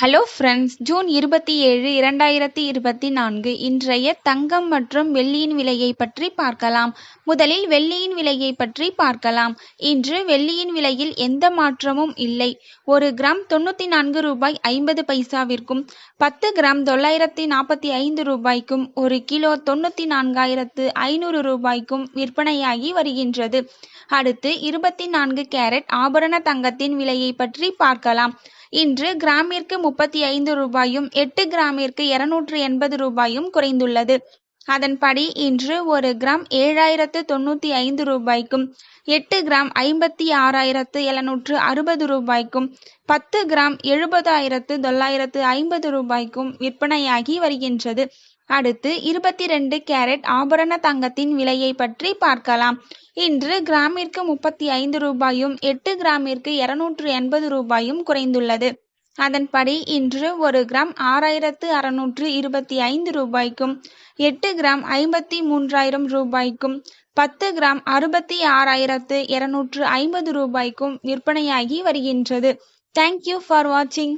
Hello friends June இருபத்தி ஏழு இரண்டாயிரத்தி இருபத்தி நான்கு. இன்றைய தங்கம் மற்றும் வெள்ளியின் விலையை பற்றி பார்க்கலாம். முதலில் வெள்ளியின் விலையை பற்றி பார்க்கலாம். இன்று வெள்ளியின் விலையில் எந்த மாற்றமும் இல்லை. ஒரு கிராம் தொண்ணூற்றி நான்கு ரூபாய் ஐம்பது பைசாவிற்கும் பத்து கிராம் தொள்ளாயிரத்தி நாற்பத்தி ஐந்து ரூபாய்க்கும் ஒரு கிலோ தொண்ணூற்றி நான்காயிரத்து ஐநூறு ரூபாய்க்கும் விற்பனையாகி வருகின்றது. அடுத்து இருபத்தி நான்கு கேரட் ஆபரண தங்கத்தின் விலையை பற்றி பார்க்கலாம். இன்று கிராமிற்கு முப்பத்தி ஐந்து ரூபாயும் எட்டு கிராமிற்கு இருநூற்று எண்பது ரூபாயும் குறைந்துள்ளது. அதன்படி இன்று ஒரு கிராம் ஏழாயிரத்து தொண்ணூற்றி ஐந்து ரூபாய்க்கும் எட்டு கிராம் ஐம்பத்தி ஆறாயிரத்து எழுநூற்று அறுபது ரூபாய்க்கும் பத்து கிராம் எழுபதாயிரத்து தொள்ளாயிரத்து ஐம்பது ரூபாய்க்கும் விற்பனையாகி வருகின்றது. அடுத்து இருபத்தி ரெண்டு கேரட் ஆபரண தங்கத்தின் விலையை பற்றி பார்க்கலாம். இன்று கிராமிற்கு முப்பத்தி ஐந்து ரூபாயும் எட்டு கிராமிற்கு இருநூற்று எண்பது ரூபாயும் குறைந்துள்ளது. அதன்படி இன்று ஒரு கிராம் ஆறாயிரத்து அறுநூற்று இருபத்தி ஐந்து ரூபாய்க்கும் எட்டு கிராம் ஐம்பத்தி மூன்றாயிரம் ரூபாய்க்கும் பத்து கிராம் அறுபத்தி ஆறாயிரத்து இருநூற்று ஐம்பது ரூபாய்க்கும் விற்பனையாகி வருகின்றது. தேங்க்யூ ஃபார் வாட்சிங்